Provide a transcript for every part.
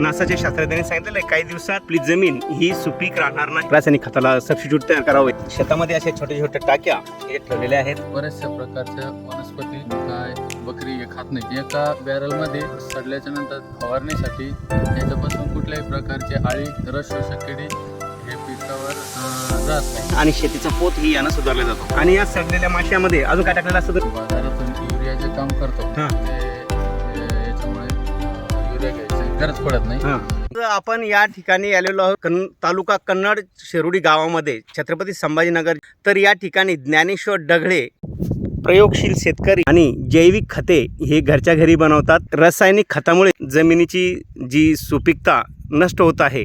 नासाच्या शास्त्रज्ञांनी सांगितलेलं आहे काही दिवसात आपली जमीन ही सुपीक राहणार नाही. रासायनिक खताला सबस्टिट्यूट तयार करावे. शेतामध्ये अशा छोट्या छोट्या टाक्या हे ठेवलेल्या आहेत. बऱ्याचशा प्रकारच्या वनस्पती गाय बकरी हे खात नाही एका बॅरलमध्ये सडल्याच्या नंतर फवारणीसाठी याच्यापासून कुठल्याही प्रकारची आळी रस शोषक किडी हे पिकावर जात नाही. आणि शेतीचा पोत ही यानं सुधारला जातो. आणि या सडलेल्या माश्यामध्ये अजून काय टाकलेलं असतं? बाजारातून युरियाचे काम करतो. ते गरज पडत नाही. तर आपण या ठिकाणी आलेलो आहोत कन तालुका कन्नड शेरुडी गावामध्ये छत्रपती संभाजीनगर. तर या ठिकाणी ज्ञानेश्वर डगळे प्रयोगशील शेतकरी आणि जैविक खते हे घरच्या घरी बनवतात. रासायनिक खतामुळे जमिनीची जी सुपीकता नष्ट होत आहे.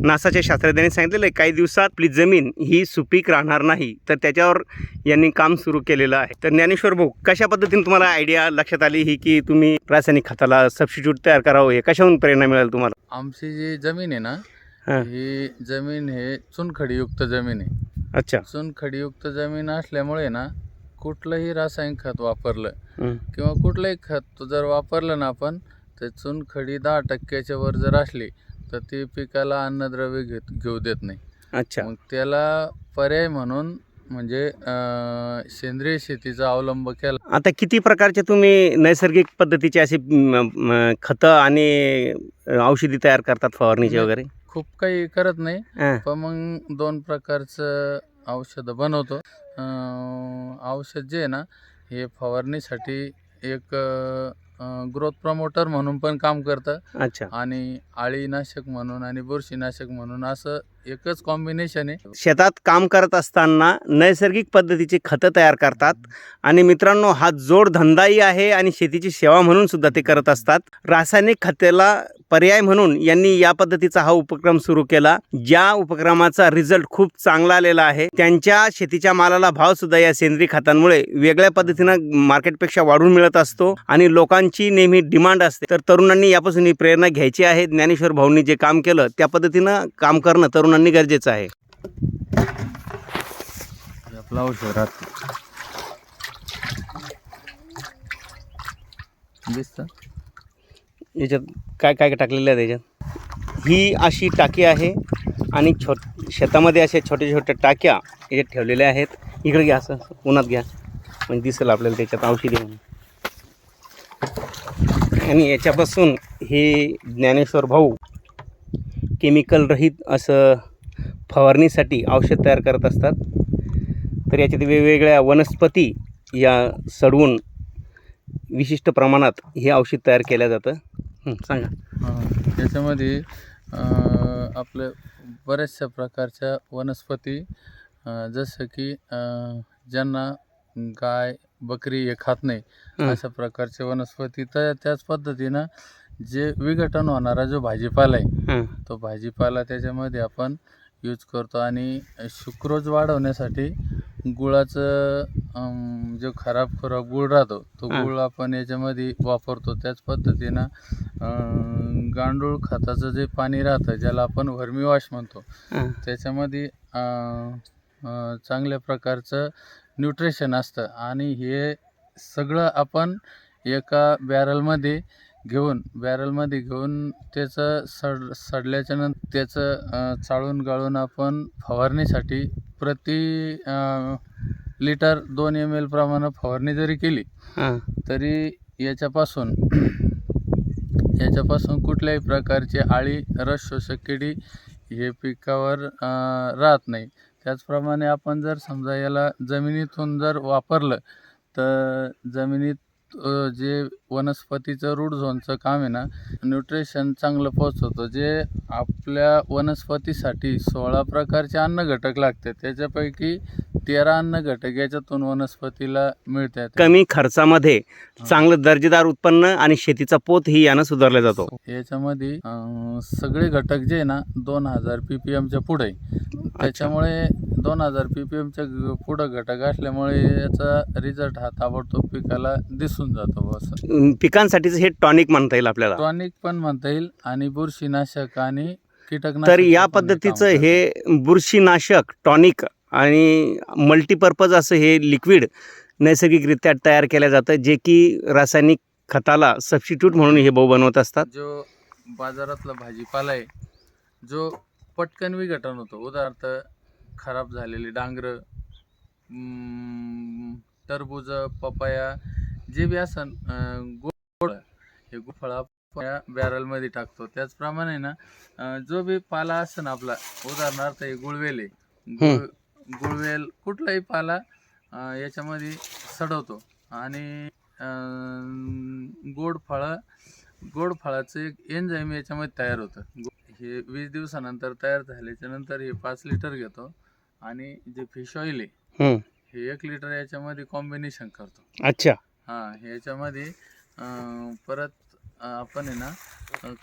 नासाच्या शास्त्रज्ञांनी सांगितलेलं आहे काही दिवसात आपली जमीन ही सुपीक राहणार नाही. तर त्याच्यावर यांनी काम सुरू केलेलं आहे. तर ज्ञानेश्वर भाऊ कशा पद्धतीने तुम्हाला आयडिया लक्षात आली ही की तुम्ही रासायनिक खताला सबस्टिट्यूट तयार करावं हे कशाहून प्रेरणा मिळाली तुम्हाला? आमची जी जमीन आहे ना हां. जमीन हे चुनखडीयुक्त जमीन आहे. अच्छा. चुनखडीयुक्त जमीन असल्यामुळे ना कुठलंही रासायनिक खत वापरलं. किंवा कुठलंही खत जर वापरलं ना आपण तर चुनखडी दहा टक्क्याच्या वर जर असली तर ती पिकाला अन्नद्रव्य घेत घेऊ देत नाही. अच्छा. मग त्याला पर्याय म्हणून म्हणजे सेंद्रिय शेतीचा अवलंब केला. आता किती प्रकारचे तुम्ही नैसर्गिक पद्धतीचे म, खतं आणि औषधी तयार करतात फवारणीचे. वगैरे? खूप काही करत नाही. पण मग दोन प्रकारचं औषधं बनवतो. औषध जे आहे ना हे फवारणीसाठी एक ग्रोथ प्रमोटर म्हणून पण काम करतं. अच्छा. आणि आळीनाशक म्हणून आणि बुरशीनाशक म्हणून असं एकच कॉम्बिनेशन आहे. शेतात काम करत असताना नैसर्गिक पद्धतीचे खतं तयार करतात आणि मित्रांनो हा जोड धंदाही आहे आणि शेतीची सेवा म्हणून सुद्धा ते करत असतात. रासायनिक खतेला पर्याय म्हणून यांनी या पद्धतीचा हा उपक्रम सुरू केला. ज्या उपक्रमाचा रिझल्ट खूप चांगला आलेला आहे. त्यांच्या शेतीच्या मालाला भाव सुद्धा या सेंद्रिय खतांमुळे वेगळ्या पद्धतीनं मार्केटपेक्षा वाढून मिळत असतो आणि लोकांची नेहमी डिमांड असते. तर तरुणांनी यापासून ही प्रेरणा घ्यायची आहे. ज्ञानेश्वर भाऊंनी जे काम केलं त्या पद्धतीनं काम करणं तरुण तरुणांनी गरजेचं आहे. आपला दिसतं. याच्यात काय काय टाकलेलं आहे त्याच्यात? ही अशी टाकी आहे आणि छोट शेतामध्ये अशा छोट्या छोट्या टाक्या याच्यात ठेवलेल्या आहेत. इकडे घ्या असं उन्हात घ्या. म्हणजे दिसेल आपल्याला त्याच्यात औषधी म्हणून. आणि याच्यापासून हे ज्ञानेश्वर भाऊ केमिकल रहित असं फवारणीसाठी औषध तयार करत असतात. तर याच्यात वेगवेगळ्या वनस्पती या सडवून विशिष्ट प्रमाणात हे औषध तयार केलं जातं. हं, सांगा. त्याच्यामध्ये आपलं बऱ्याचशा प्रकारच्या वनस्पती जसं की ज्यांना गाय बकरी हे खात नाही. अशा प्रकारचे वनस्पती. तर त्याच पद्धतीनं जे विघटन होणारा जो भाजीपाला आहे तो भाजीपाला त्याच्यामध्ये आपण यूज करतो आणि शुक्रोज वाढवण्यासाठी गुळाचं जो खराब खराब गुळ राहतो तो. गुळ आपण याच्यामध्ये वापरतो. त्याच पद्धतीनं गांडूळ खताचं जे पाणी राहतं ज्याला आपण व्हर्मी वॉश म्हणतो त्याच्यामध्ये चांगल्या प्रकारचं न्यूट्रिशन असतं. आणि हे सगळं आपण एका बॅरलमध्ये घेऊन बॅरलमध्ये घेऊन त्याचं सड सडल्याच्या नंतर त्याचं चाळून गाळून आपण फवारणीसाठी प्रति लिटर दोन एम एल प्रमाणे फवारणी जरी केली तरी याच्यापासून याच्यापासून कुठल्याही प्रकारची आळी रस शोषक किडी हे पिकावर राहत नाही. त्याचप्रमाणे आपण जर समजा याला जमिनीतून जर वापरलं तर जमिनीत जे वनस्पतीचं रूट झोनचं काम आहे ना न्यूट्रिशन चांगलं पोचवतं जे आपल्या वनस्पतीसाठी सोळा प्रकारचे अन्न घटक लागते त्याच्यापैकी तेरा अन्न घटक याच्यातून वनस्पतीला मिळतात कमी खर्चामध्ये चांगलं दर्जेदार उत्पन्न आणि शेतीचा पोत ही यानं सुधारला जातो. याच्यामध्ये सगळे घटक जे आहे ना दोन हजार पी पी एमच्या पुढे. त्याच्यामुळे दोन हजार पी पी एमच्या पुढं घटक असल्यामुळे याचा रिझल्ट हा ताबडतोब पिकाला दिसून जातो असं. अं, पिकांसाठीच हे टॉनिक म्हणता येईल आपल्याला. टॉनिक पण म्हणता येईल आणि बुरशीनाशक आणि कीटकनाशक तर या पद्धतीचं हे बुरशीनाशक टॉनिक आणि मल्टीपर्पज असं हे लिक्विड नैसर्गिकरित्या तयार केलं जातं जे की रासायनिक खताला सबस्टिट्यूट म्हणून हे भाऊ बनवत असतात. जो बाजारातला भाजीपाला आहे जो पटकन विघटन होतो. उदाहरणार्थ खराब झालेली डांगरं टरबूज पपया जे बी असन अं, गोड हे फळ आपण बॅरलमध्ये टाकतो. त्याचप्रमाणे ना जो बी पाला असन आपला उदाहरणार्थ हे गुळवेल आहे. गुळ गुळवेल कुठलाही पाला याच्यामध्ये सडवतो. आणि गोड फळं गोड फळाचं एक एन्झाईम याच्यामध्ये तयार होतं. हे वीस दिवसानंतर तयार झाल्याच्यानंतर हे पाच लिटर घेतो. आणि जे फिश ऑइल आहे. हे एक लिटर याच्यामध्ये कॉम्बिनेशन करतो. अच्छा. हां ह्याच्यामध्ये परत आपण आहे ना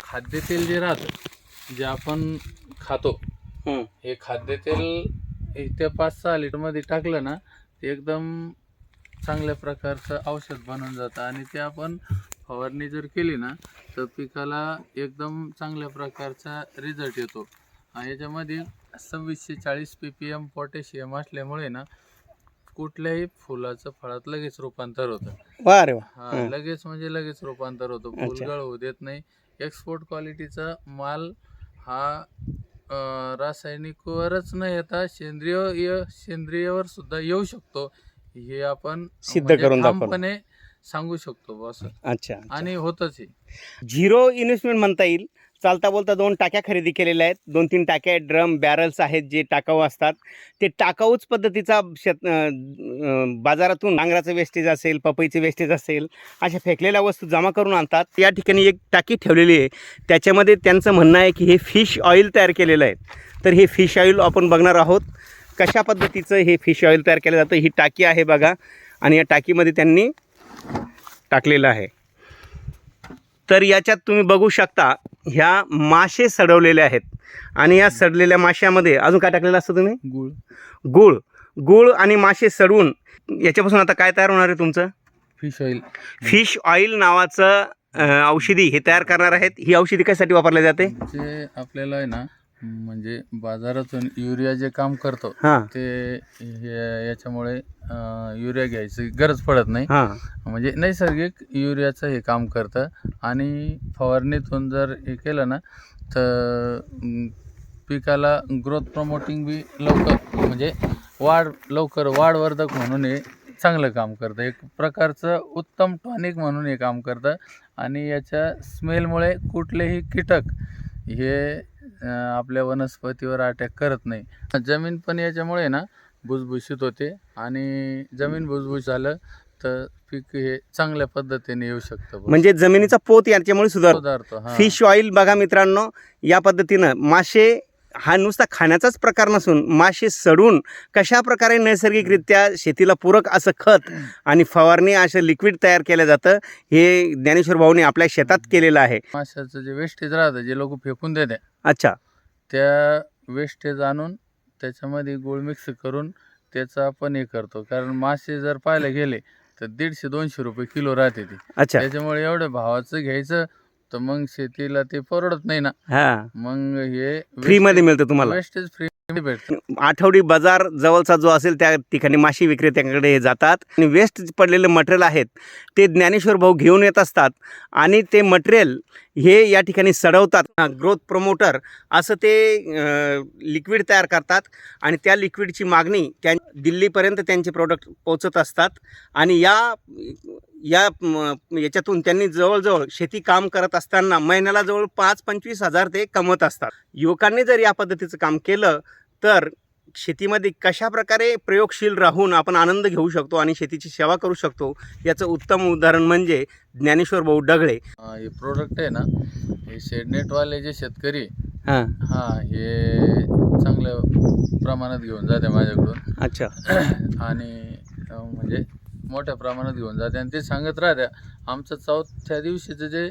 खाद्यतेल जे राहतं जे आपण खातो. हे खाद्यतेल एक ते पाच सहा लिटरमध्ये टाकलं ना ते एकदम चांगल्या प्रकारचं औषध बनून जातं आणि ते आपण फवारणी जर केली ना तर पिकाला एकदम चांगल्या प्रकारचा रिझल्ट येतो याच्यामध्ये सव्वीसशे चाळीस पी पी एम पोटॅशियम असल्यामुळे ना कुठल्याही फुलाचं फळात लगेच रूपांतर होतं. वा रे वा. हा. लगेच म्हणजे लगेच रूपांतर होतं. फुलगळ होऊ देत नाही. एक्सपोर्ट क्वालिटीचा माल हा अं, रासायनिकवरच न येता सेंद्रिय सेंद्रियवर सुद्धा येऊ शकतो. हे आपण सिद्ध म्हणजे करून दाखवलं. ठामपणे सांगू शकतो बॉस अच्छा आणि होतच आहे झिरो इन्व्हेस्टमेंट म्हणता येईल. चालता बोलता दोन टाक्या खरेदी केलेल्या आहेत. दोन तीन टाक्या ड्रम बॅरल्स आहेत जे टाकाऊ असतात. ते टाकाऊच पद्धतीचा शेत बाजारातून नांगराचं वेस्टेज असेल पपईचे वेस्टेज असेल अशा फेकलेल्या वस्तू जमा करून आणतात. या ठिकाणी एक टाकी ठेवलेली आहे. त्याच्यामध्ये त्यांचं म्हणणं आहे की हे फिश ऑइल तयार केलेलं आहे. तर हे फिश ऑइल आपण बघणार आहोत. कशा पद्धतीचं हे फिश ऑइल तयार केलं जातं. ही टाकी आहे बघा. आणि या टाकीमध्ये त्यांनी टाकलेलं आहे. तर याच्यात तुम्ही बघू शकता ह्या मासे सडवलेले आहेत. आणि या सडलेल्या माशामध्ये अजून काय टाकलेलं असतं तुम्ही? गुळ. गुळ. गुळ आणि मासे सडवून याच्यापासून आता काय तयार होणार आहे तुमचं? फिश ऑइल फिश ऑइल नावाचं औषधी हे तयार करणार आहेत. ही औषधी कशासाठी वापरली जाते? जे आपल्याला आहे ना म्हणजे बाजारातून युरिया जे काम करतो हां. ते हे- याच्यामुळे अं, युरिया घ्यायची गरज पडत नाही. हां. म्हणजे नैसर्गिक युरियाचं हे काम करतं. आणि फवारणीतून जर हे केलं ना तर अं, पिकाला ग्रोथ प्रमोटिंग बी लवकर म्हणजे वाढ लवकर वाढवर्धक म्हणून हे चांगलं काम करतं. एक प्रकारचं उत्तम टॉनिक म्हणून हे काम करतं. आणि याच्या स्मेलमुळे कुठलेही कीटक हे आपल्या वनस्पतीवर अटॅक करत नाही जमीन पण याच्यामुळे ना भुसभुशीत होते आणि जमीन भुसभुशीत झालं तर पीक हे चांगल्या पद्धतीने येऊ शकतं. म्हणजे जमिनीचा पोत याच्यामुळे सुधार सुधारतो फिश ऑइल बघा मित्रांनो या पद्धतीनं मासे हा नुसता खाण्याचाच प्रकार नसून मासे सडून कशा प्रकारे नैसर्गिकरित्या शेतीला पूरक असं खत आणि फवारणी असं लिक्विड तयार केलं जातं हे ज्ञानेश्वर भाऊने आपल्या शेतात केलेलं आहे. माशाचं जे वेस्टेज राहतं जे लोक फेकून देते अच्छा. त्या वेस्टेज आणून त्याच्यामध्ये गुळ मिक्स करून त्याचं आपण हे करतो. कारण मासे जर पाहायला गेले तर दीडशे दोनशे रुपये किलो राहते ती. अच्छा. त्याच्यामुळे एवढं भावाचं घ्यायचं तर मग शेतीला ते परवडत नाही ना. हा. मग हे फ्रीमध्ये मिळतं तुम्हाला. वेस्टेज फ्री भेटतं. आठवडी बाजार जवळचा जो असेल त्या ठिकाणी माशी विक्रेत्यांकडे हे जातात. आणि वेस्ट पडलेले मटेरियल आहेत ते ज्ञानेश्वर भाऊ घेऊन येत असतात. आणि ते मटेरियल हे या ठिकाणी सडवतात. ग्रोथ प्रमोटर असं ते लिक्विड तयार करतात. आणि त्या लिक्विडची मागणी त्या दिल्लीपर्यंत त्यांचे प्रोडक्ट पोचत असतात. आणि या या याच्यातून त्यांनी जवळजवळ शेती काम करत असताना महिन्याला जवळ पाच पंचवीस हजार ते कमवत असतात. युवकांनी जर या पद्धतीचं काम केलं तर शेतीमध्ये कशा प्रकारे प्रयोगशील राहून आपण आनंद घेऊ शकतो आणि शेतीची सेवा करू शकतो याचं उत्तम उदाहरण म्हणजे ज्ञानेश्वर भाऊ डगळे. हे प्रोडक्ट आहे ना हे शेडनेटवाले जे शेतकरी हां. हा हे चांगल्या प्रमाणात घेऊन जाते माझ्याकडून. अच्छा. आणि म्हणजे मोठ्या प्रमाणात घेऊन जाते. आणि ते सांगत राहत्या आमचं चौथ्या दिवशीचं जे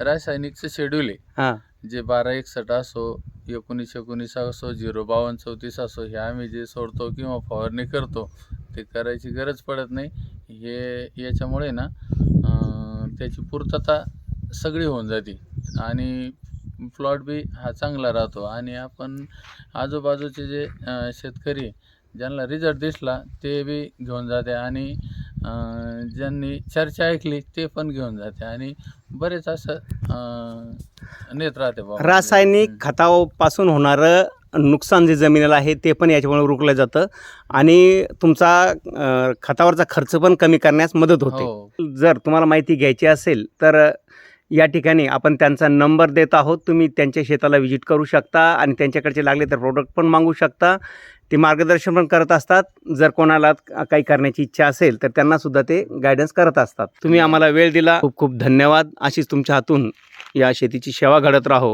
रासायनिकचं शेड्यूल आहे जे बारा एकसठ असो एकोणीस एकोणीस असो झिरो बावन्न चौतीस असो हे आम्ही जे सोडतो किंवा फवारणी करतो ते करायची गरज पडत नाही. हे याच्यामुळे ना त्याची पूर्तता सगळी होऊन जाते. आणि प्लॉट बी हा चांगला राहतो. आणि आपण आजूबाजूचे जे शेतकरी ज्यांना रिझल्ट दिसला ते बी घेऊन जाते. आणि ज्यांनी चर्चा ऐकली ते पण घेऊन जाते आणि बरेच असं नेत राहते बाबा. रासायनिक खतापासून होणारं नुकसान जे जमिनीला आहे ते पण याच्यामुळे रोखलं जातं आणि तुमचा खतावरचा खर्च पण कमी करण्यास मदत होते. हो. जर तुम्हाला माहिती घ्यायची असेल तर या ठिकाणी आपण त्यांचा नंबर देत आहोत. तुम्ही त्यांच्या शेताला व्हिजिट करू शकता आणि त्यांच्याकडचे लागले तर प्रोडक्ट पण मागू शकता. ते मार्गदर्शन पण करत असतात. जर कोणाला काही करण्याची इच्छा असेल तर त्यांना सुद्धा ते गायडन्स करत असतात. तुम्ही आम्हाला वेळ दिला. खूप खूप धन्यवाद. अशीच तुमच्या हातून या शेतीची सेवा घडत राहो.